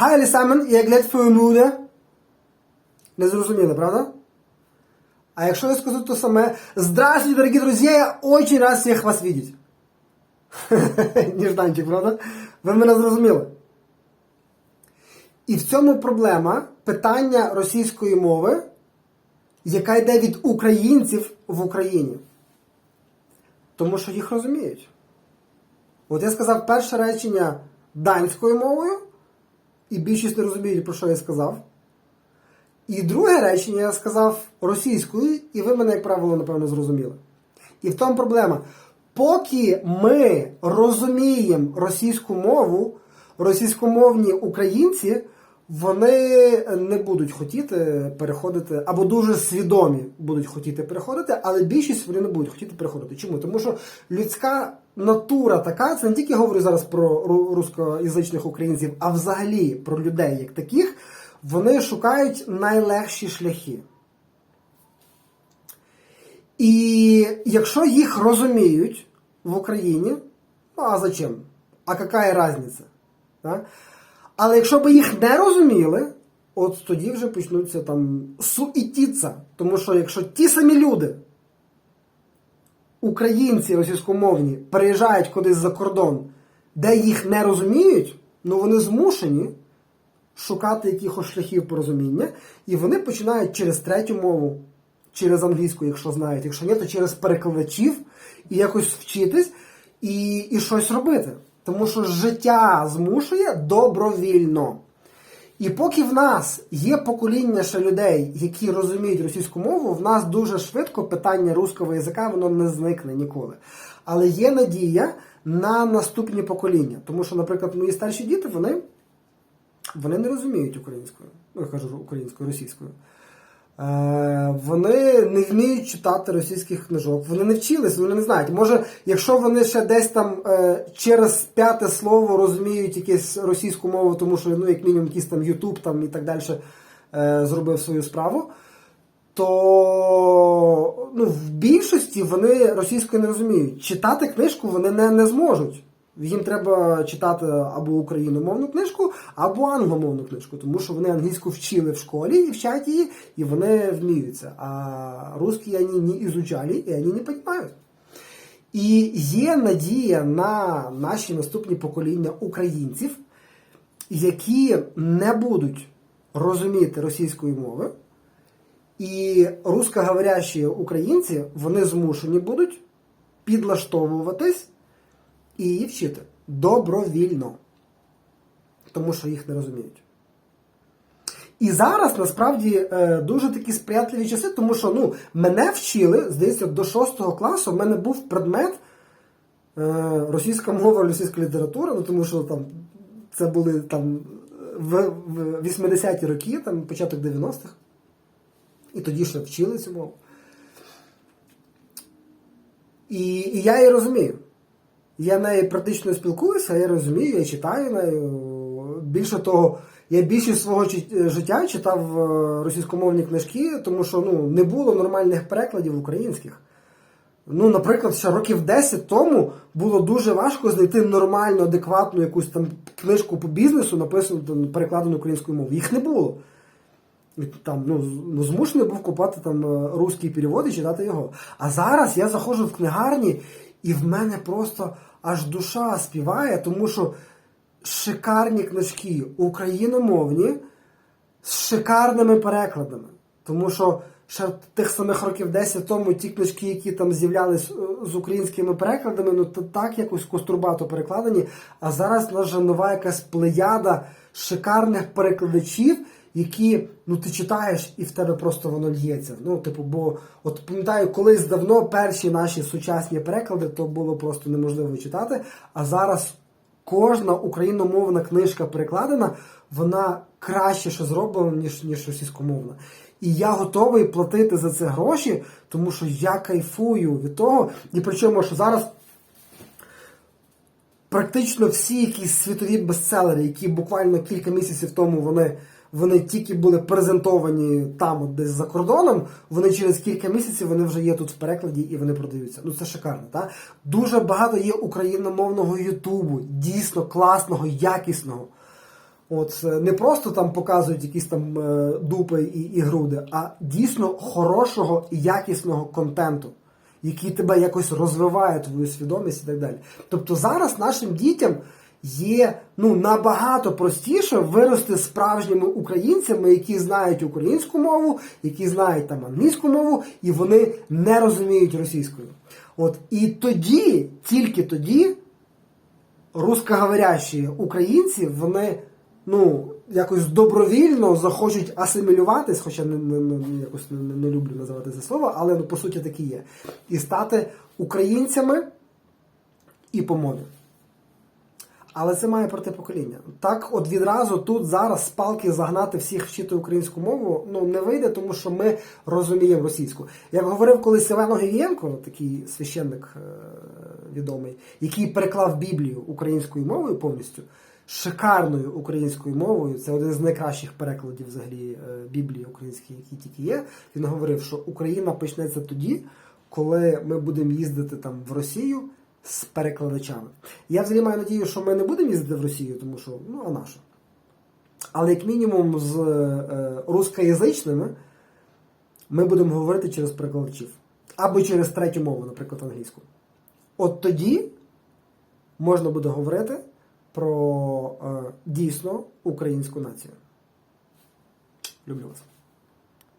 Alle sammen, jeg er glad for at. Не зрозуміли, правда? А якщо я скажу то саме, Здравствуйте, дорогие друзья, я очень рад всех вас видеть. Ніжданчик, правда? Ви мене зрозуміли. І в цьому проблема питання російської мови, яка йде від українців в Україні. Тому що їх розуміють. От я сказав перше речення данською мовою, і більшість не розуміють, про що я сказав. І друге речення я сказав російською, і ви мене, як правило, напевно, зрозуміли. І в тому проблема. Поки ми розуміємо російську мову, російськомовні українці, вони не будуть хотіти переходити, або дуже свідомі будуть хотіти переходити, але більшість вони не будуть хотіти переходити. Чому? Тому що людська натура така, це не тільки говорю зараз про рускоязичних українців, а взагалі про людей як таких, вони шукають найлегші шляхи. І якщо їх розуміють в Україні, ну а зачем? А яка різниця? Да? Але якщо б їх не розуміли, от тоді вже почнуться там суетіться. Тому що якщо ті самі люди, українці російськомовні, переїжджають кудись за кордон, де їх не розуміють, ну вони змушені шукати якихось шляхів порозуміння, і вони починають через третю мову, через англійську, якщо знають, якщо ні, то через перекладачів і якось вчитись і, і щось робити. Тому що життя змушує добровільно. І поки в нас є покоління ще людей, які розуміють російську мову, в нас дуже швидко питання руського язика воно не зникне ніколи. Але є надія на наступні покоління. Тому що, наприклад, мої старші діти, вони вони не розуміють українською. Ну, я кажу українською, російською. Е, вони не вміють читати російських книжок. Вони не вчились, вони не знають. Може, якщо вони ще десь там е, через п'яте слово розуміють якусь російську мову, тому що ну, як мінімум якийсь там Ютуб там і так далі е, зробив свою справу, то ну, в більшості вони російською не розуміють. Читати книжку вони не, не зможуть. Їм треба читати або україномовну книжку, або англомовну книжку, тому що вони англійську вчили в школі і вчать її, і вони вміються. А русські вони не ізучали і вони не розуміють. І є надія на наші наступні покоління українців, які не будуть розуміти російської мови, і русскоговорящі українці вони змушені будуть підлаштовуватись і її вчити добровільно, тому що їх не розуміють. І зараз насправді е, дуже такі сприятливі часи, тому що ну, мене вчили, здається, до 6 класу в мене був предмет е, російська мова, російська література, ну тому що там це були там в, в 80-ті роки, там початок 90-х. І тоді ще вчили цю мову. І, і я її розумію. Я нею практично спілкуюся, я розумію, я читаю нею. Більше того, я більшість свого життя читав е, російськомовні книжки, тому що ну, не було нормальних перекладів українських. Ну, наприклад, ще років 10 тому було дуже важко знайти нормальну, адекватну якусь там книжку по бізнесу, написану перекладену українською мовою. Їх не було. Там, ну, ну, змушений був купати там е, русський перевод і читати його. А зараз я заходжу в книгарні, і в мене просто аж душа співає, тому що шикарні книжки україномовні з шикарними перекладами. Тому що ще тих самих років 10 тому ті книжки, які там з'являлись е, з українськими перекладами, ну то так якось кострубато перекладені. А зараз у нас вже нова якась плеяда шикарних перекладачів, які ну ти читаєш і в тебе просто воно л'ється. Ну, типу, бо от пам'ятаю, колись давно перші наші сучасні переклади то було просто неможливо читати. А зараз кожна україномовна книжка перекладена, вона краще що зроблена, ніж, ніж російськомовна. І я готовий платити за це гроші, тому що я кайфую від того. І причому, що зараз практично всі якісь світові бестселери, які буквально кілька місяців тому вони, вони тільки були презентовані там, десь за кордоном, вони через кілька місяців вони вже є тут в перекладі і вони продаються. Ну це шикарно, так? Дуже багато є україномовного Ютубу, дійсно класного, якісного. От е, не просто там показують якісь там е, дупи і, і груди, а дійсно хорошого і якісного контенту, який тебе якось розвиває твою свідомість і так далі. Тобто зараз нашим дітям є ну набагато простіше вирости справжніми українцями, які знають українську мову, які знають там англійську мову, і вони не розуміють російською. От і тоді, тільки тоді русскоговорящі українці, вони ну, якось добровільно захочуть асимілюватись, хоча не, не, не, якось не, не люблю називати це слово, але ну, по суті такі є. І стати українцями і по. Але це має пройти покоління. Так, от відразу тут зараз з палки загнати всіх вчити українську мову ну не вийде, тому що ми розуміємо російську. Як говорив колись Іван Огієнко, такий священник е, відомий, який переклав Біблію українською мовою повністю, шикарною українською мовою. Це один з найкращих перекладів взагалі е, Біблії української, які тільки є. Він говорив, що Україна почнеться тоді, коли ми будемо їздити там в Росію з перекладачами. Я взагалі маю надію, що ми не будемо їздити в Росію, тому що ну а на що? Але як мінімум з е, рускоязичними ми будемо говорити через перекладачів. Або через третю мову, наприклад, англійську. От тоді можна буде говорити про е, дійсно українську націю. Люблю вас.